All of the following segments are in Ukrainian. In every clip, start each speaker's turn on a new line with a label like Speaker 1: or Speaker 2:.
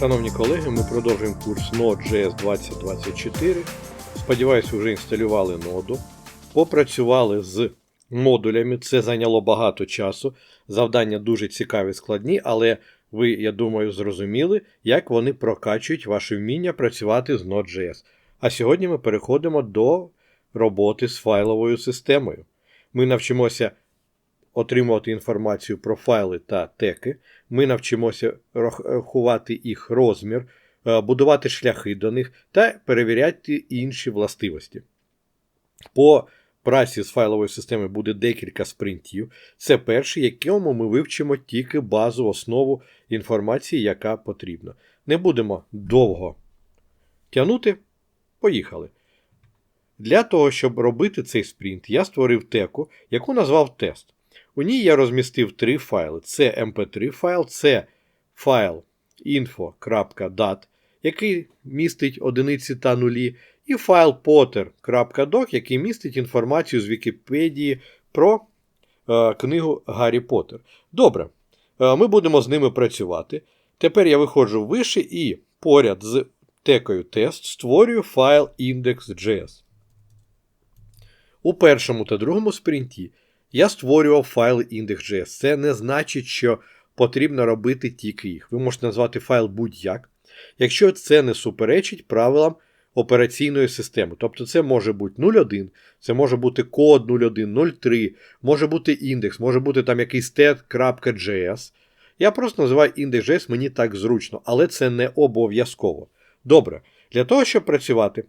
Speaker 1: Шановні колеги, ми продовжуємо курс Node.js 2024. Сподіваюся, вже інсталювали ноду, попрацювали з модулями. Це зайняло багато часу. Завдання дуже цікаві, складні, але ви, я думаю, зрозуміли, як вони прокачують ваше вміння працювати з Node.js. А сьогодні ми переходимо до роботи з файловою системою. Ми навчимося отримувати інформацію про файли та теки. Ми навчимося рахувати їх розмір, е, будувати шляхи до них та перевіряти інші властивості. По праці з файловою системою буде декілька спринтів. Це перший, якому ми вивчимо тільки базу, основу інформації, яка потрібна. Не будемо довго тягнути. Поїхали. Для того, щоб робити цей спринт, я створив теку, яку назвав тест. У ній я розмістив три файли: це mp3 файл, це файл info.dat, який містить одиниці та нулі, і файл potter.doc, який містить інформацію з Вікіпедії про е, книгу Гаррі Поттер. Добре, е, ми будемо з ними працювати. Тепер я виходжу вище і поряд з текою тест створюю файл index.js. У першому та другому спринті я створював файли index.js. Це не значить, що потрібно робити тільки їх. Ви можете назвати файл будь-як, якщо це не суперечить правилам операційної системи. Тобто це може бути 0.1, це може бути код 01, 03, може бути індекс, може бути там якийсь stat.js. Я просто називаю index.js, мені так зручно, але це не обов'язково. Добре, для того, щоб працювати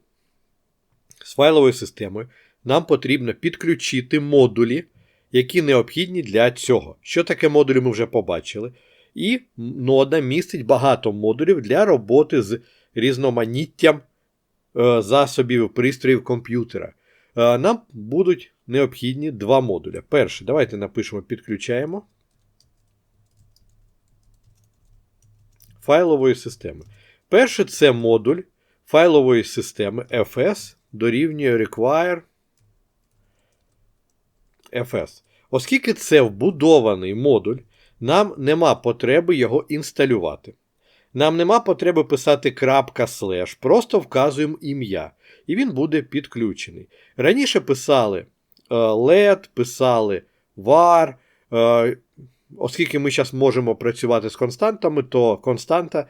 Speaker 1: з файловою системою, нам потрібно підключити модулі, які необхідні для цього. Що таке модулі, ми вже побачили. І нода містить багато модулів для роботи з різноманіттям е, засобів пристроїв комп'ютера. Е, нам будуть необхідні два модуля. Перший, давайте напишемо, підключаємо файлової системи. Перший це модуль файлової системи fs дорівнює require fs. Оскільки це вбудований модуль, нам нема потреби його інсталювати. Нам нема потреби писати крапка слеш, просто вказуємо ім'я, і він буде підключений. Раніше писали е, LED, писали var. Е, оскільки ми зараз можемо працювати з константами, то константа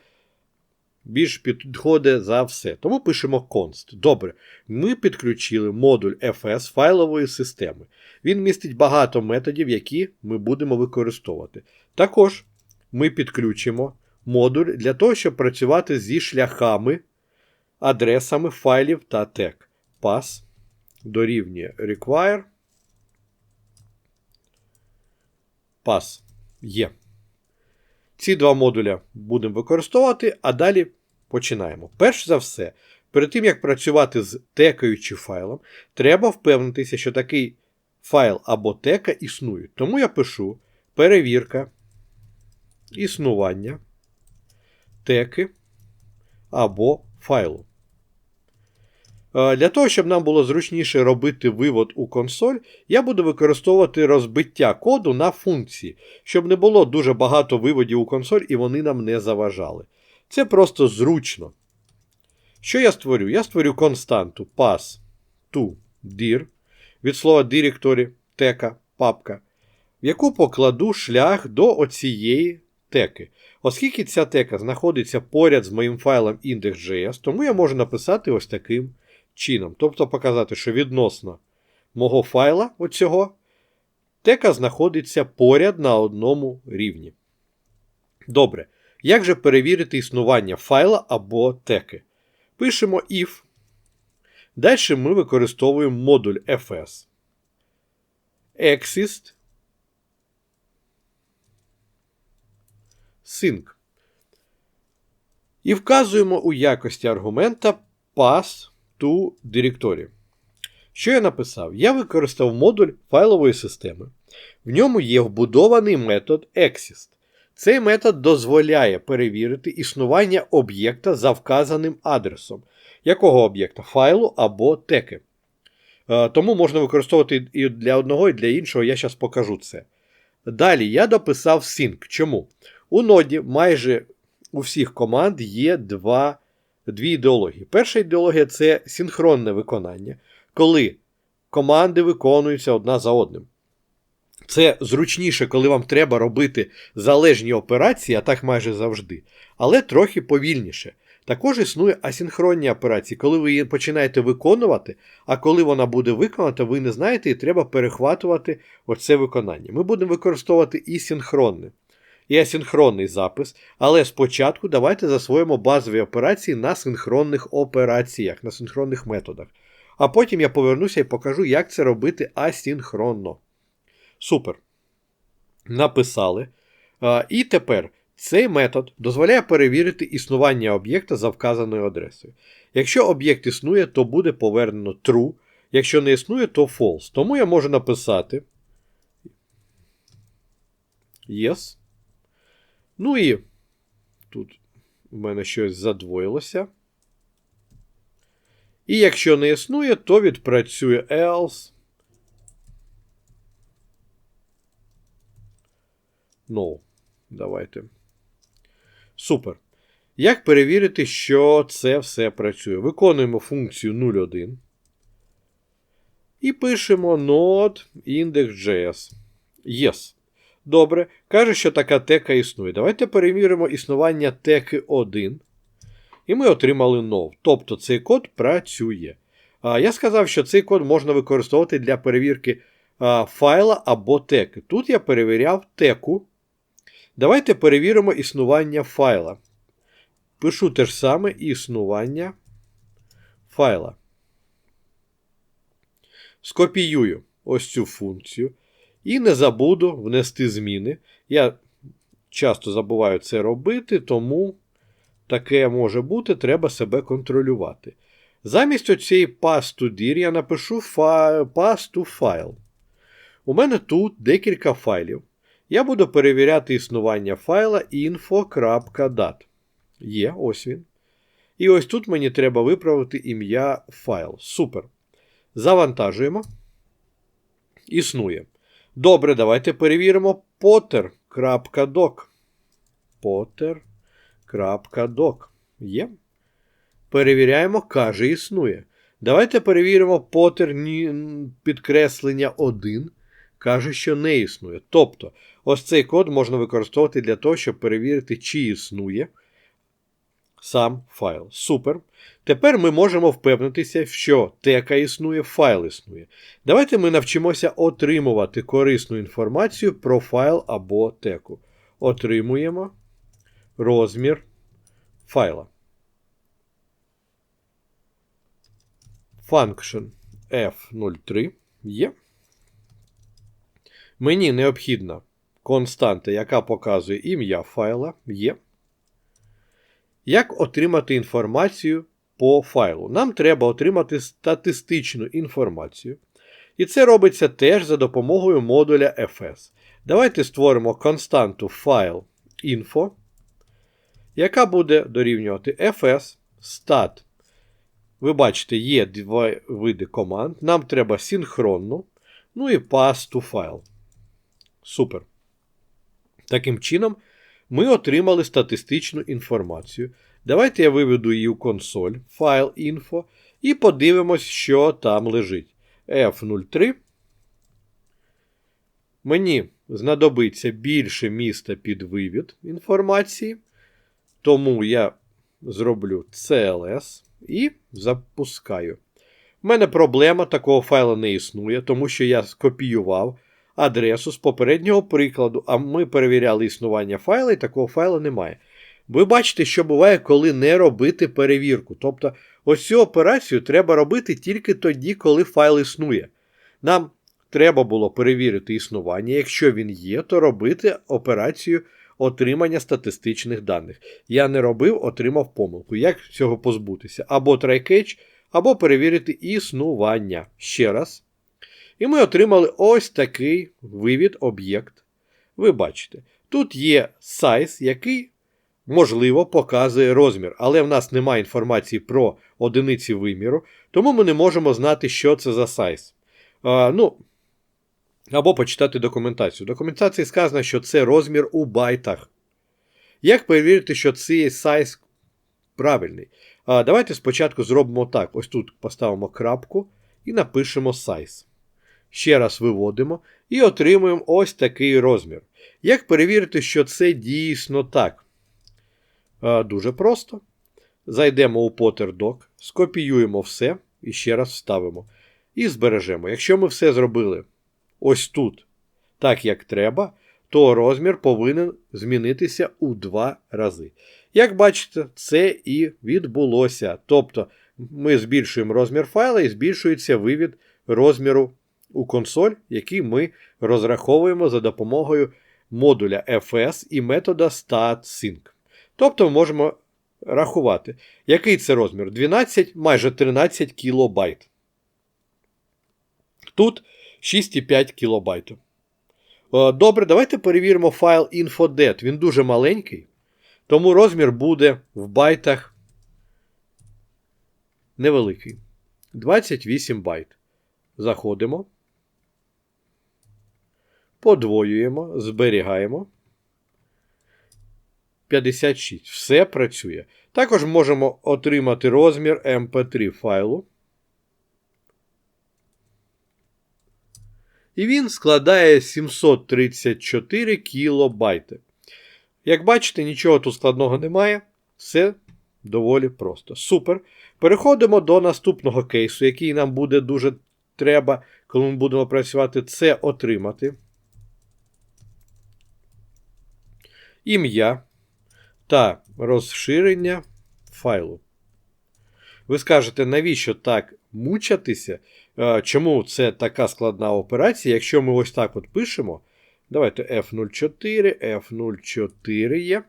Speaker 1: більш підходить за все. Тому пишемо const. Добре, ми підключили модуль FS файлової системи. Він містить багато методів, які ми будемо використовувати. Також ми підключимо модуль для того, щоб працювати зі шляхами, адресами файлів та тег. Pass дорівнює require. Pass є. Ці два модуля будемо використовувати, а далі починаємо. Перш за все, перед тим, як працювати з текою чи файлом, треба впевнитися, що такий файл або тека існують. Тому я пишу перевірка існування теки або файлу. Е, для того, щоб нам було зручніше робити вивод у консоль, я буду використовувати розбиття коду на функції, щоб не було дуже багато виводів у консоль і вони нам не заважали. Це просто зручно. Що я створю? Я створю константу pass to dir від слова directory, тека, папка, в яку покладу шлях до оцієї теки. Оскільки ця тека знаходиться поряд з моїм файлом index.js, тому я можу написати ось таким чином. Тобто показати, що відносно мого файла оцього, тека знаходиться поряд на одному рівні. Добре. Як же перевірити існування файла або теки? Пишемо if. Далі ми використовуємо модуль fs. Exist. Sync. І вказуємо у якості аргумента pass to directory. Що я написав? Я використав модуль файлової системи. В ньому є вбудований метод exist. Цей метод дозволяє перевірити існування об'єкта за вказаним адресом. Якого об'єкта? Файлу або теки. Е, тому можна використовувати і для одного, і для іншого, я зараз покажу це. Далі я дописав sync. Чому? У ноді майже у всіх команд є два, дві ідеології. Перша ідеологія це синхронне виконання, коли команди виконуються одна за одним. Це зручніше, коли вам треба робити залежні операції, а так майже завжди, але трохи повільніше. Також існує асинхронні операції, коли ви її починаєте виконувати, а коли вона буде виконана, ви не знаєте, і треба перехватувати оце виконання. Ми будемо використовувати і синхронне, і асинхронний запис, але спочатку давайте засвоїмо базові операції на синхронних операціях, на синхронних методах. А потім я повернуся і покажу, як це робити асинхронно. Супер. Написали. І тепер цей метод дозволяє перевірити існування об'єкта за вказаною адресою. Якщо об'єкт існує, то буде повернено true. Якщо не існує, то false. Тому я можу написати yes. Ну і тут в мене щось задвоїлося. І якщо не існує, то відпрацює else. No. Давайте. Супер. Як перевірити, що це все працює? Виконуємо функцію 01. І пишемо node index.js. Yes. Добре. Каже, що така тека існує. Давайте перевіримо існування теки 1. І ми отримали nov. Тобто цей код працює. А, Я сказав, що цей код можна використовувати для перевірки а, файла або теки. Тут я перевіряв теку. Давайте перевіримо існування файла. Пишу те ж саме існування файла. Скопіюю ось цю функцію. І не забуду внести зміни. Я часто забуваю це робити, тому таке може бути, треба себе контролювати. Замість оцієї to dir я напишу pass to file. У мене тут декілька файлів. Я буду перевіряти існування файла info.dat. Є, ось він. І ось тут мені треба виправити ім'я файл. Супер. Завантажуємо. Існує. Добре, давайте перевіримо potter.doc. Potter.doc. Є. Перевіряємо, каже, існує. Давайте перевіримо Potter підкреслення 1. Каже, що не існує. Тобто, ось цей код можна використовувати для того, щоб перевірити, чи існує сам файл. Супер. Тепер ми можемо впевнитися, що тека існує, файл існує. Давайте ми навчимося отримувати корисну інформацію про файл або теку. Отримуємо розмір файла. Function F03 є. Мені необхідна константа, яка показує ім'я файла, є. Як отримати інформацію по файлу? Нам треба отримати статистичну інформацію. І це робиться теж за допомогою модуля fs. Давайте створимо константу файл яка буде дорівнювати fs stat. Ви бачите, є два види команд. Нам треба синхронну, ну і pass to file. Супер. Таким чином, ми отримали статистичну інформацію. Давайте я виведу її у консоль, файл info, і подивимось, що там лежить. F03. Мені знадобиться більше міста під вивід інформації. Тому я зроблю CLS і запускаю. У мене проблема такого файлу не існує, тому що я скопіював адресу з попереднього прикладу, а ми перевіряли існування файла, і такого файлу немає. Ви бачите, що буває, коли не робити перевірку. Тобто, ось цю операцію треба робити тільки тоді, коли файл існує. Нам треба було перевірити існування. Якщо він є, то робити операцію отримання статистичних даних. Я не робив, отримав помилку. Як цього позбутися? Або try-catch, або перевірити існування. Ще раз. І ми отримали ось такий вивід об'єкт. Ви бачите, тут є size, який, можливо, показує розмір, але в нас немає інформації про одиниці виміру, тому ми не можемо знати, що це за size. А, ну, Або почитати документацію. В документації сказано, що це розмір у байтах. Як перевірити, що цей сайз правильний? А, Давайте спочатку зробимо так: ось тут поставимо крапку і напишемо size. Ще раз виводимо і отримуємо ось такий розмір. Як перевірити, що це дійсно так? Дуже просто. Зайдемо у PotterDoc, скопіюємо все і ще раз вставимо. І збережемо. Якщо ми все зробили ось тут, так як треба, то розмір повинен змінитися у два рази. Як бачите, це і відбулося. Тобто ми збільшуємо розмір файла і збільшується вивід розміру у консоль, який ми розраховуємо за допомогою модуля FS і метода StatSync. Тобто ми можемо рахувати, який це розмір? 12, майже 13 кілобайт. Тут 6,5 кілобайт. Добре, давайте перевіримо файл InfoDet. Він дуже маленький, тому розмір буде в байтах невеликий. 28 байт. Заходимо. Подвоюємо, зберігаємо. 56. Все працює. Також можемо отримати розмір MP3 файлу. І він складає 734 кілобайти. Як бачите, нічого тут складного немає. Все доволі просто. Супер. Переходимо до наступного кейсу, який нам буде дуже треба, коли ми будемо працювати, це отримати. Ім'я та розширення файлу. Ви скажете, навіщо так мучатися? Чому це така складна операція? Якщо ми ось так от пишемо, давайте F04, F04 є.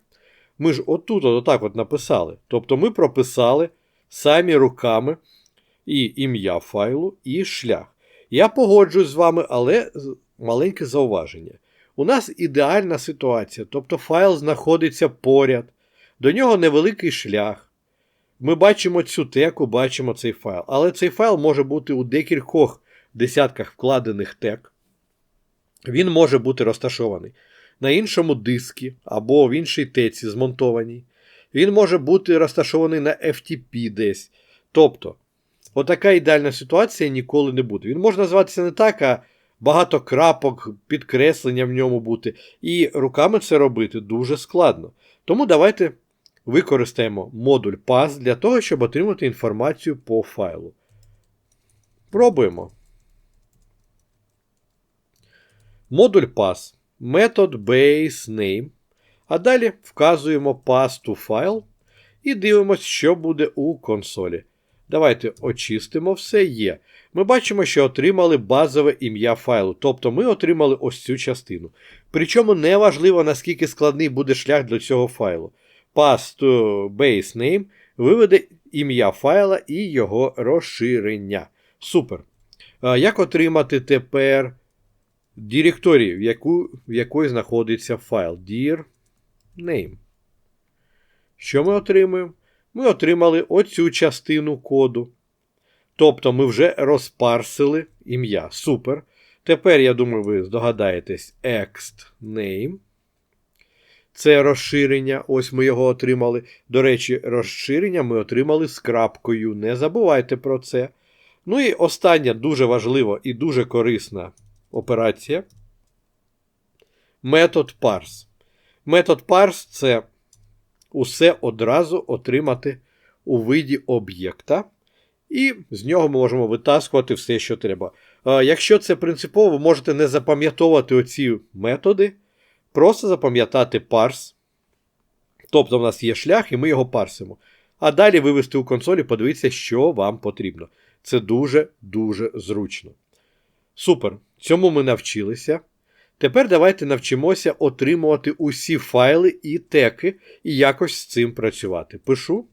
Speaker 1: Ми ж отут от отак от написали. Тобто ми прописали самі руками і ім'я файлу, і шлях. Я погоджуюсь з вами, але маленьке зауваження. У нас ідеальна ситуація, тобто файл знаходиться поряд, до нього невеликий шлях. Ми бачимо цю теку, бачимо цей файл. Але цей файл може бути у декількох десятках вкладених тек. Він може бути розташований на іншому дискі або в іншій теці змонтованій. Він може бути розташований на FTP десь. Тобто, отака ідеальна ситуація ніколи не буде. Він може називатися не так, а багато крапок, підкреслення в ньому бути. І руками це робити дуже складно. Тому давайте використаємо модуль pass для того, щоб отримати інформацію по файлу. Пробуємо. Модуль pass. Метод baseName. А далі вказуємо pass to file і дивимося, що буде у консолі. Давайте очистимо все є. Ми бачимо, що отримали базове ім'я файлу, тобто ми отримали ось цю частину. Причому не важливо, наскільки складний буде шлях до цього файлу pass to base name виведе ім'я файла і його розширення. Супер. Як отримати тепер директорію, в, яку, в якої знаходиться файл dir name? Що ми отримуємо? Ми отримали оцю частину коду. Тобто ми вже розпарсили ім'я. Супер. Тепер, я думаю, ви здогадаєтесь ext name. Це розширення, ось ми його отримали. До речі, розширення ми отримали з крапкою. Не забувайте про це. Ну і остання дуже важлива і дуже корисна операція. Метод parse. Метод parse це усе одразу отримати у виді об'єкта. І з нього ми можемо витаскувати все, що треба. Якщо це принципово, ви можете не запам'ятовувати оці методи. Просто запам'ятати парс. Тобто в нас є шлях, і ми його парсимо. А далі вивести у консолі, подивитися, що вам потрібно. Це дуже-дуже зручно. Супер. Цьому ми навчилися. Тепер давайте навчимося отримувати усі файли і теки і якось з цим працювати. Пишу.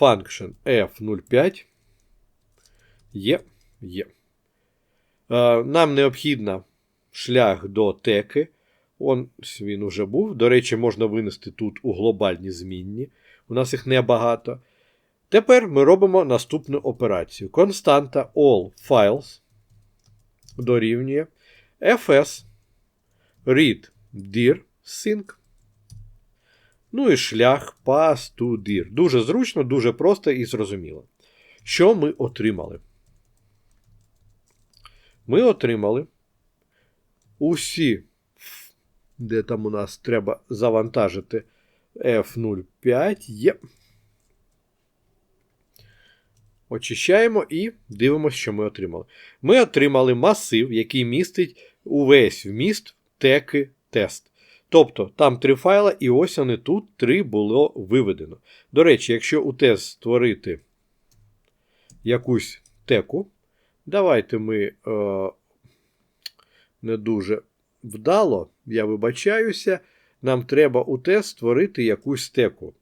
Speaker 1: Function F05 є. є. Е, нам необхідно шлях до теки. Он, він уже був. До речі, можна винести тут у глобальні змінні. У нас їх небагато. Тепер ми робимо наступну операцію. Константа all files дорівнює fs read dir sync. Ну і шлях pass to dir. Дуже зручно, дуже просто і зрозуміло. Що ми отримали? Ми отримали усі, де там у нас треба завантажити F05 є. Очищаємо і дивимося, що ми отримали. Ми отримали масив, який містить увесь вміст теки тест. Тобто там три файла, і ось вони тут три було виведено. До речі, якщо у тест створити якусь теку, давайте ми е, не дуже вдало, я вибачаюся, нам треба у тест створити якусь теку.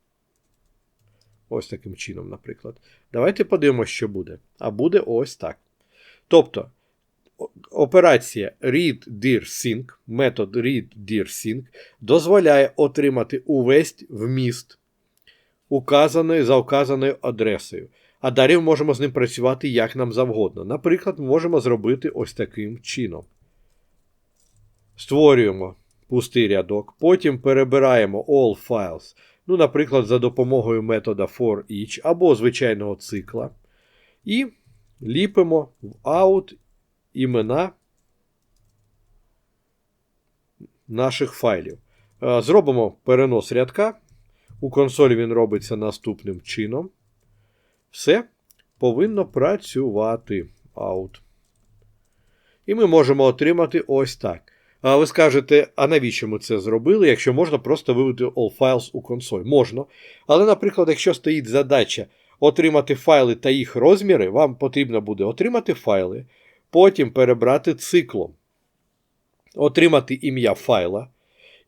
Speaker 1: Ось таким чином, наприклад. Давайте подивимося, що буде. А буде ось так. Тобто, операція read-dir-sync, метод read-dir-sync дозволяє отримати увесь вміст указаної за указаною адресою. А далі ми можемо з ним працювати як нам завгодно. Наприклад, ми можемо зробити ось таким чином. Створюємо пустий рядок, потім перебираємо all files. Ну, наприклад, за допомогою метода for-each або звичайного цикла. І ліпимо в out імена наших файлів. Е, Зробимо перенос рядка. У консолі він робиться наступним чином. Все повинно працювати. Out. І ми можемо отримати ось так. А ви скажете, а навіщо ми це зробили, якщо можна просто вивести all files у консоль? Можна. Але, наприклад, якщо стоїть задача отримати файли та їх розміри, вам потрібно буде отримати файли, потім перебрати циклом, отримати ім'я файла,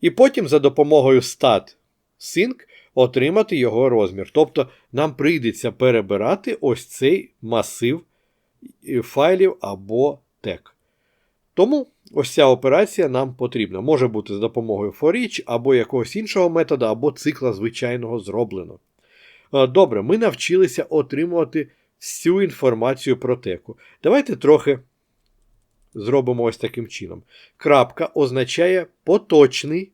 Speaker 1: і потім за допомогою stat-sync отримати його розмір. Тобто нам прийдеться перебирати ось цей масив файлів або тег. Тому ось ця операція нам потрібна. Може бути з допомогою for-each, або якогось іншого методу, або цикла звичайного зроблено. Е, Добре, ми навчилися отримувати всю інформацію про теку. Давайте трохи зробимо ось таким чином. Крапка означає поточний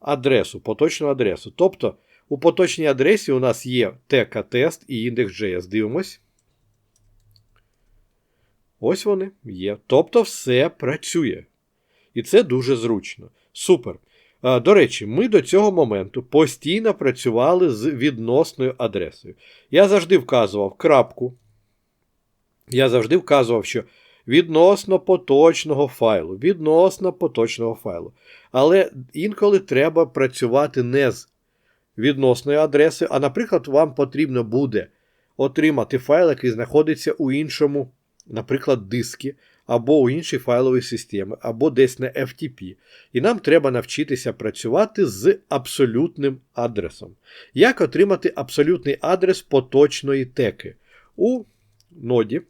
Speaker 1: адресу, поточну адресу. Тобто у поточній адресі у нас є тека тест і індекс.js. Дивимось. Ось вони є. Тобто все працює. І це дуже зручно. Супер. До речі, ми до цього моменту постійно працювали з відносною адресою. Я завжди вказував крапку. Я завжди вказував, що відносно поточного файлу, відносно поточного файлу. Але інколи треба працювати не з відносною адресою, а, наприклад, вам потрібно буде отримати файл, який знаходиться у іншому наприклад, диски, або у іншій файловій системі, або десь на FTP. І нам треба навчитися працювати з абсолютним адресом. Як отримати абсолютний адрес поточної теки? У ноді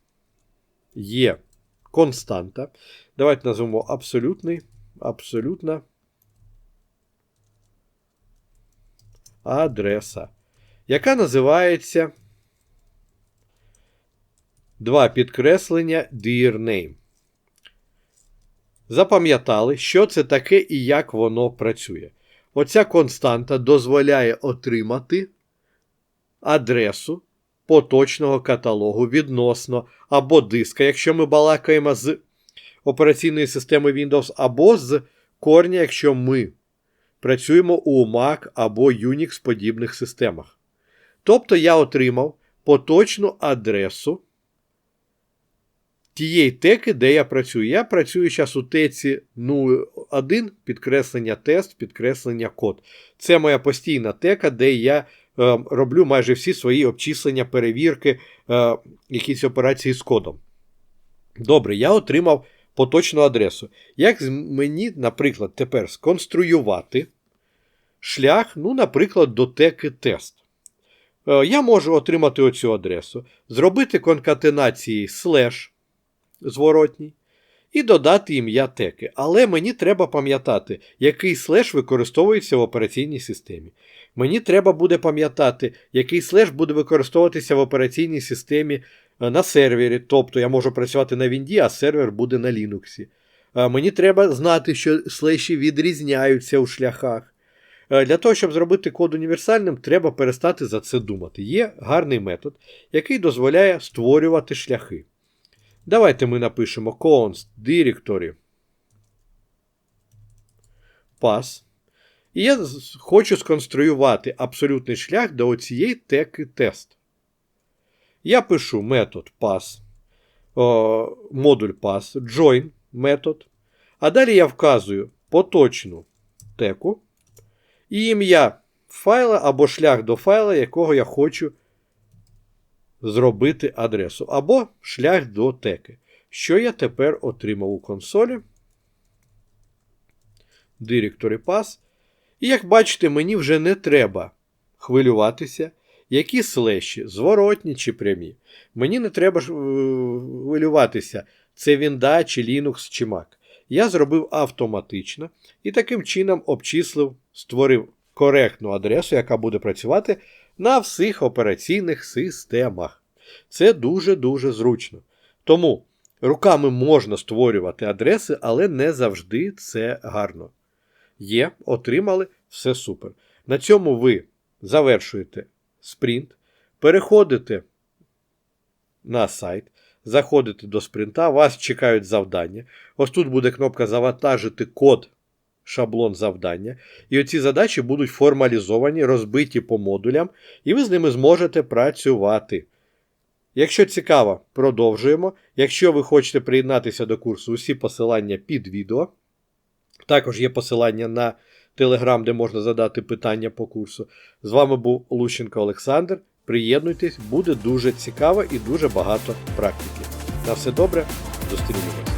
Speaker 1: є константа. Давайте назвемо абсолютний, абсолютна адреса, яка називається Два підкреслення Dear Name. Запам'ятали, що це таке і як воно працює. Оця константа дозволяє отримати адресу поточного каталогу відносно або диска, якщо ми балакаємо з операційної системи Windows, або з корня, якщо ми працюємо у Mac або Unix подібних системах. Тобто я отримав поточну адресу тієї теки, де я працюю. Я працюю зараз у теці 01, підкреслення тест, підкреслення код. Це моя постійна тека, де я е, роблю майже всі свої обчислення, перевірки, е, якісь операції з кодом. Добре, я отримав поточну адресу. Як мені, наприклад, тепер сконструювати шлях, ну, наприклад, до теки тест. Е, я можу отримати оцю адресу, зробити конкатенації слеш зворотній. і додати ім'я теки. Але мені треба пам'ятати, який слеш використовується в операційній системі. Мені треба буде пам'ятати, який слеш буде використовуватися в операційній системі е, на сервері. Тобто я можу працювати на Вінді, а сервер буде на Linux. Е, Мені треба знати, що слеші відрізняються у шляхах. Е, Для того, щоб зробити код універсальним, треба перестати за це думати. Є гарний метод, який дозволяє створювати шляхи. Давайте ми напишемо const directory pass. І я хочу сконструювати абсолютний шлях до оцієї теки тест. Я пишу метод pass, модуль pass, join метод. А далі я вказую поточну теку і ім'я файла або шлях до файла, якого я хочу зробити адресу, або шлях до теки. Що я тепер отримав у консолі? Directory pass. І як бачите, мені вже не треба хвилюватися, які слеші, зворотні чи прямі. Мені не треба е, хвилюватися, це Вінда чи Linux чи Mac. Я зробив автоматично і таким чином обчислив, створив коректну адресу, яка буде працювати на всіх операційних системах. Це дуже-дуже зручно. Тому руками можна створювати адреси, але не завжди це гарно. Є, отримали, все супер. На цьому ви завершуєте спринт, переходите на сайт, заходите до спринта, вас чекають завдання. Ось тут буде кнопка Завантажити код, шаблон завдання. І оці задачі будуть формалізовані, розбиті по модулям, і ви з ними зможете працювати. Якщо цікаво, продовжуємо. Якщо ви хочете приєднатися до курсу, усі посилання під відео. Також є посилання на Телеграм, де можна задати питання по курсу. З вами був Лущенко Олександр. Приєднуйтесь, буде дуже цікаво і дуже багато практики. На все добре, зустрінемось.